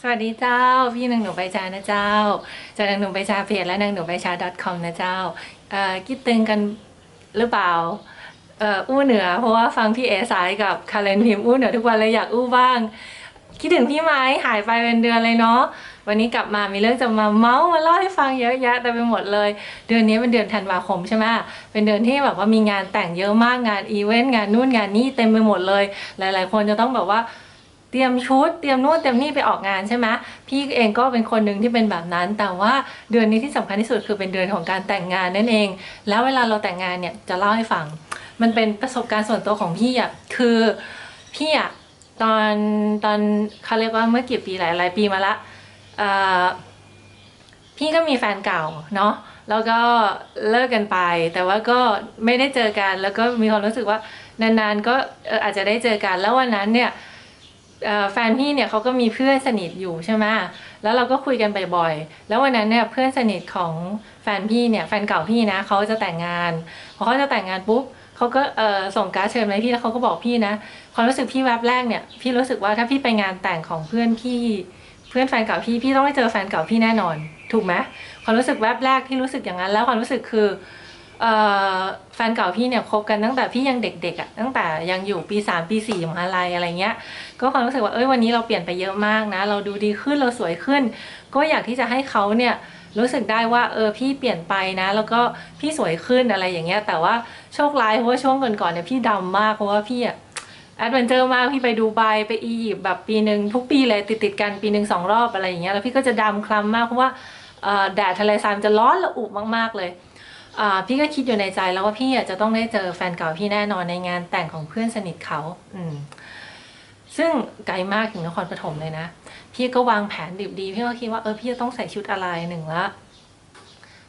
สวัสดีเจ้า พี่นางหนูใบชานะเจ้าจากนางหนูใบชาเพจและนางหนูใบชา .com นะเจ้าเอ่อคิดตึงกันหรือเปล่าเอ่ออู้เหนือ เพราะว่าฟังพี่เอสายกับคาเรนพิมอู้เหนือทุกวันเลยอยากอู้บ้าง คิดถึงพี่ไหม้หายไปเป็นเดือนเลยเนาะวันนี้กลับมามีเรื่องจะมาเมาส์มาเล่าให้ฟังเยอะแยะแต่ไปหมดเลย เดือนนี้เป็นเดือนธันวาคมใช่ไหมเป็นเดือนที่แบบว่ามีงานแต่งเยอะมากงานอีเวนต์งานนู่นงานนี่เต็มไปหมดเลย หลาย ๆ คนจะต้องแบบว่า เตรียมชุดเตรียมนู่นเตรียมนี่ไปออกงานใช่ไหมพี่เองก็เป็นคนหนึ่งที่เป็นแบบนั้น แต่ว่าเดือนนี้ที่สำคัญที่สุดคือเป็นเดือนของการแต่งงานนั่นเอง แล้วเวลาเราแต่งงานเนี่ยจะเล่าให้ฟัง มันเป็นประสบการณ์ส่วนตัวของพี่อะคือพี่อะตอนตอนเขาเรียกว่าเมื่อกี่ปีหลายหลายปีมาละพี่ก็มีแฟนเก่าเนาะแล้วก็เลิกกันไป แต่ว่าก็ไม่ได้เจอกันแล้วก็มีความรู้สึกว่านานๆก็อาจจะได้เจอกันแล้ววันนั้นเนี่ย แฟนพี่เนี่ยเขาก็มีเพื่อนสนิทอยู่ใช่ไหมแล้วเราก็คุยกันบ่อยๆ แล้ววันนั้นเนี่ยเพื่อนสนิทของแฟนพี่เนี่ยแฟนเก่าพี่นะเขาจะแต่งงาน พอเขาจะแต่งงานปุ๊บเขาก็ส่งการ์ดเชิญมาให้พี่แล้วเขาก็บอกพี่นะความรู้สึกพี่แวบแรกเนี่ยพี่รู้สึกว่าถ้าพี่ไปงานแต่งของเพื่อนพี่ เพื่อนแฟนเก่าพี่พี่ต้องได้เจอแฟนเก่าพี่แน่นอน ถูกไหมความรู้สึกแวบแรกที่รู้สึกอย่างนั้นแล้วความรู้สึกคือ แฟนเก่าพี่เนี่ยคบกันตั้งแต่พี่ยังเด็กๆอะ่ะตั้งแต่ยังอยู่ปีสามปีสี่มหาลัยอะไรเงี้ย ก็ความรู้สึกว่าเอ้ยวันนี้เราเปลี่ยนไปเยอะมากนะ เราดูดีขึ้นเราสวยขึ้น ก็อยากที่จะให้เขาเนี่ยรู้สึกได้ว่าเออพี่เปลี่ยนไปนะ แล้วก็พี่สวยขึ้นอะไรอย่างเงี้ย แต่ว่าโชคร้ายเพราะว่าช่วงก่อนๆเนี่ยพี่ดำมากเพราะว่าพี่อะแอดเวนเจอร์มากพี่ไปดูไบไปอียิปต์แบบปีหนึ่งทุกปีเลยติดๆกันปีหนึ่งสองรอบอะไรอย่างเงี้ยแล้วพี่ก็จะดำคล้ำมากเพราะว่าแดดทะเลทรายมันจะร้อนระอุมากๆเลย พี่ก็คิดอยู่ในใจแล้วว่าพี่อะจะต้องได้เจอแฟนเก่าพี่แน่นอนในงานแต่งของเพื่อนสนิทเขา อืมซึ่งไกลมากถึงนครปฐมเลยนะ พี่ก็วางแผนดิบดี พี่ก็คิดว่าเออพี่จะต้องใส่ชุดอะไรหนึ่งละ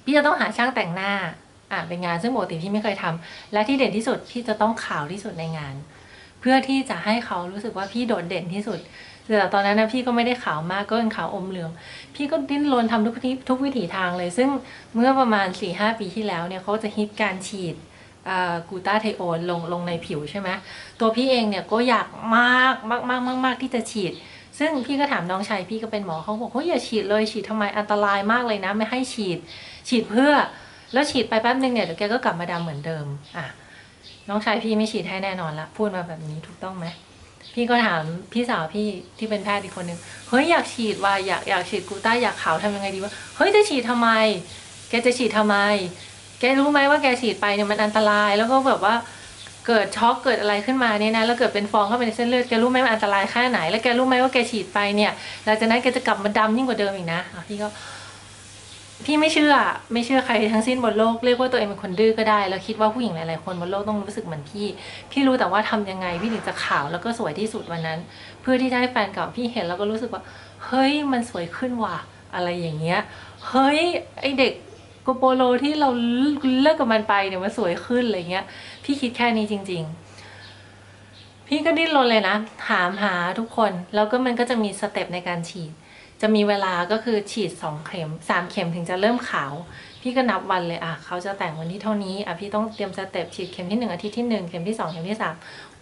พี่จะต้องหาช่างแต่งหน้า อ่าเป็นงานซึ่งปกติพี่ไม่เคยทำและที่เด่นที่สุดพี่จะต้องขาวที่สุดในงาน เพื่อที่จะให้เขารู้สึกว่าพี่โดดเด่นที่สุด แต่ตอนนั้นนะพี่ก็ไม่ได้ขาวมากก็เป็นขาวอมเหลือง พี่ก็ดิ้นรนทำทุกที่ทุกวิถีทางเลย ซึ่งเมื่อประมาณ4ี่หปีที่แล้วเนี่ยเขาจะฮิตการฉีดกูต้าไทโอนลงลงในผิวใช่ไหมตัวพี่เองเนี่ยก็อยากมากมากมากมากมากที่จะฉีด ซึ่งพี่ก็ถามน้องชายพี่ก็เป็นหมอเขาบอกเฮ้ยอย่าฉีดเลยฉีดทำไมอันตรายมากเลยนะ ไม่ให้ฉีด ฉีดเพื่อแล้วฉีดไปแป๊บนึงเนี่ยเดี๋ยวแกก็กลับมาดำเหมือนเดิมอะน้องชายพี่ไม่ฉีดให้แน่นอนละพูดมาแบบนี้ถูกต้องไหม พี่ก็ถามพี่สาวพี่ที่เป็นแพทย์อีกคนนึงเฮ้ยอยากฉีดว่ะอยากอยากฉีดกูต้าอยากขาวทำยังไงดีวะเฮ้ยจะฉีดทำไม แกจะฉีดทำไม แกรู้ไหมว่าแกฉีดไปเนี่ยมันอันตราย แล้วก็แบบว่าเกิดช็อกเกิดอะไรขึ้นมาเนี่ยนะแล้วเกิดเป็นฟองเข้าไปในเส้นเลือดแกรู้ไหมมันอันตรายแค่ไหน แล้วแกรู้ไหมว่าแกฉีดไปเนี่ยหลังจากนั้นแกจะกลับมาดำยิ่งกว่าเดิมอีกนะพี่ก็ พี่ไม่เชื่อไม่เชื่อใครทั้งสิ้นบนโลกเรียกว่าตัวเองเป็นคนดื้อก็ได้ แล้วคิดว่าผู้หญิงหลายๆคนบนโลกต้องรู้สึกเหมือนพี่ พี่รู้แต่ว่าทำยังไงพี่ถึงจะขาวแล้วก็สวยที่สุดวันนั้น เพื่อที่จะให้แฟนเก่าพี่เห็นแล้วก็รู้สึกว่า เฮ้ยมันสวยขึ้นว่ะอะไรอย่างเงี้ยเฮ้ยไอเด็กโกโปโลที่เราเลิกกับมันไปเนี่ยมันสวยขึ้นอะไรเงี้ย พี่คิดแค่นี้จริง ๆ พี่ก็ดิ้นรนเลยนะถามหาทุกคนแล้วก็มันก็จะมีสเต็ปในการฉีด จะมีเวลาก็คือฉีดสองเข็มสามเข็มถึงจะเริ่มขาว พี่ก็นับวันเลยอะเขาจะแต่งวันที่เท่านี้อะพี่ต้องเตรียมสเต็ปฉีดเข็มที่หนึ่งอาทิตย์ที่หนึ่งเข็มที่สองเข็มที่สาม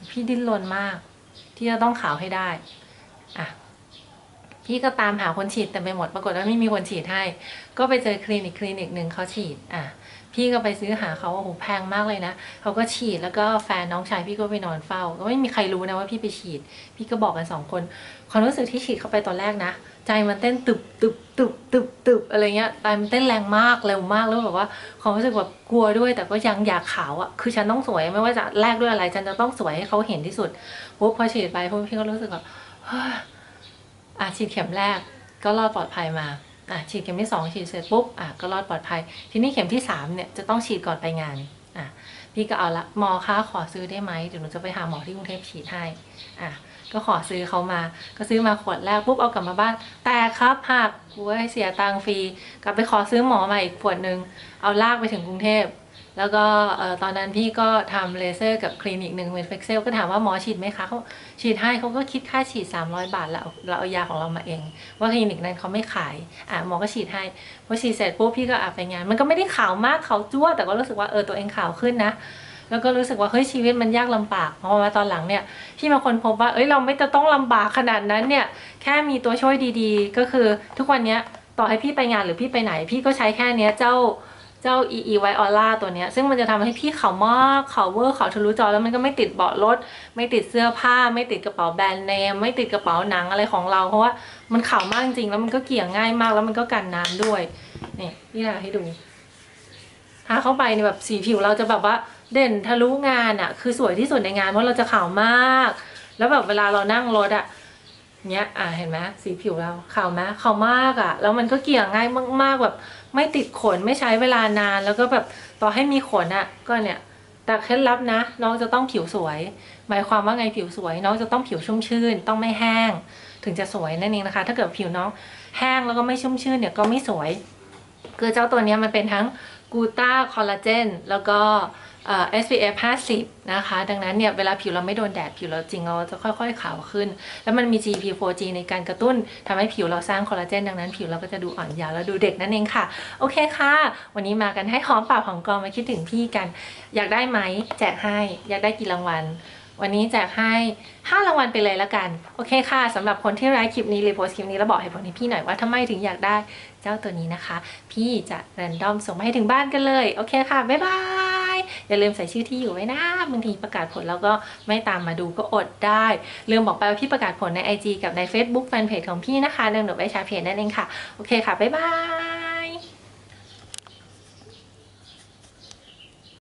พี่ดิ้นรนมาก ที่จะต้องขาวให้ได้อะพี่ก็ตามหาคนฉีดแต่ไปหมดปรากฏว่าไม่มีคนฉีดให้ ก็ไปเจอคลินิกคลินิกหนึ่งเขาฉีดอะ พี่ก็ไปซื้อหาเขาโอ้โหแพงมากเลยนะเขาก็ฉีดแล้วก็แฟนน้องชายพี่ก็ไปนอนเฝ้า ก็ไม่มีใครรู้นะว่าพี่ไปฉีด พี่ก็บอกกันสองคน ความรู้สึกที่ฉีดเข้าไปตอนแรกนะ ใจมันเต้นตึบตึบตึบตึบตึบอะไรเงี้ยใจมันเต้นแรงมากเร็วมากแล้วแบบว่าความรู้สึกแบบกลัวด้วย แต่ก็ยังอยากขาวอะ่ะคือฉันต้องสวยไม่ว่าจะแลกด้วยอะไร ฉันจะต้องสวยให้เขาเห็นที่สุดปุ๊บพอฉีดไปพี่ก็รู้สึกแบบอะฉีดเข็มแรกก็รอดปลอดภัยมา ฉีดเข็มที่สองฉีดเสร็จปุ๊บอะก็รอดปลอดภัย ทีนี้เข็มที่สามเนี่ยจะต้องฉีดก่อนไปงานอะพี่ก็เอาละหมอคะขอซื้อได้ไหมเดี๋ยวหนูจะไปหาหมอที่กรุงเทพฉีดให้อะก็ขอซื้อเขามา ก็ซื้อมาขวดแรกปุ๊บเอากลับมาบ้าน แต่ครับหักกูให้เสียตังฟรี กลับไปขอซื้อหมอมาอีกขวดหนึ่งเอาลากไปถึงกรุงเทพ แล้วก็ตอนนั้นพี่ก็ทำเลเซอร์กับคลินิกหนึ่งเป็นเฟกเซลก็ถามว่าหมอฉีดไหมคะเขาฉีดให้เขาก็คิดค่าฉีด 300 บาทแล้วเราเอายาของเรามาเอง ว่าคลินิกนั้นเขาไม่ขายอะหมอก็ฉีดให้พอฉีดเสร็จปุ๊บพี่ก็อาไปงาน มันก็ไม่ได้ขาวมากขาวจ้วแต่ก็รู้สึกว่าเออตัวเองขาวขึ้นนะแล้วก็รู้สึกว่าเฮ้ยชีวิตมันยากลำบากพราะว่าตอนหลังเนี่ยพี่มาคนพบว่าเอ้ยเราไม่จะต้องลำบากขนาดนั้นเนี่ยแค่มีตัวช่วยดีๆ ก็คือทุกวันเนี้ยต่อให้พี่ไปงานหรือพี่ไปไหน พี่ก็ใช้แค่เนี้ยเจ้า เจ้า EE White Aura ตัวเนี้ยซึ่งมันจะทำให้พี่เขามากเขาเวอร์เขาทะลุจอแล้วมันก็ไม่ติดเบาะรถ ไม่ติดเสื้อผ้า ไม่ติดกระเป๋าแบรนด์เนม ไม่ติดกระเป๋าหนังอะไรของเรา เพราะว่ามันขาวมากจริงๆแล้วมันก็เกี่ยง่ายมากแล้วมันก็กันน้ำด้วยนี่พี่ทาให้ดูทาเข้าไปในแบบสีผิวเราจะแบบว่าเด่นทะลุงานอะ่ะ คือสวยที่สุดในงานเพราะเราจะขาวมาก แล้วแบบเวลาเรานั่งรถอะ่ะเนี้ยอะเห็นไหมสีผิวเราขาวไหมขาวมากอะ่ะ แล้วมันก็เกี่ยง่ายมากๆแบบ ไม่ติดขนไม่ใช้เวลานาน แล้วก็แบบต่อให้มีขนอะ่ะก็เนี่ยแต่เคล็ดลับนะ น้องจะต้องผิวสวย หมายความว่าไงผิวสวย น้องจะต้องผิวชุ่มชื่น ต้องไม่แห้ง ถึงจะสวยนั่นเองนะคะ ถ้าเกิดผิวน้องแห้งแล้วก็ไม่ชุ่มชื่นเนี่ยก็ไม่สวยคือเจ้าตัวนี้มันเป็นทั้ง กูต้าคอลลาเจนแล้วก็ SPF 50 นะคะ ดังนั้นเนี่ย เวลาผิวเราไม่โดนแดด ผิวเราจริงเราจะค่อยๆขาวขึ้น แล้วมันมี GP4G ในการกระตุ้นทำให้ผิวเราสร้างคอลลาเจน ดังนั้นผิวเราก็จะดูอ่อนเยาว์แล้วดูเด็กนั่นเองค่ะ โอเคค่ะ วันนี้มากันให้หอมปากหอมคอมาคิดถึงพี่กัน อยากได้ไหม แจกให้ อยากได้กี่รางวัล วันนี้แจกให้ 5 รางวัลไปเลยละกัน โอเคค่ะสำหรับคนที่ไลค์คลิปนี้รีโพสคลิปนี้แล้วบอกเหตุผลให้พี่หน่อยว่าทำไมถึงอยากได้เจ้าตัวนี้นะคะ พี่จะแรนดอมส่งมาให้ถึงบ้านกันเลย โอเคค่ะ บ๊ายบายอย่าลืมใส่ชื่อที่อยู่ไว้นะบางทีประกาศผลแล้วก็ไม่ตามมาดูก็อดได้ ลืมบอกไปว่าพี่ประกาศผลใน IG กับใน Facebook แฟนเพจของพี่นะคะเดินหนูไปชร์เพจนั่นเองค่ะ โอเคค่ะ บ๊ายบาย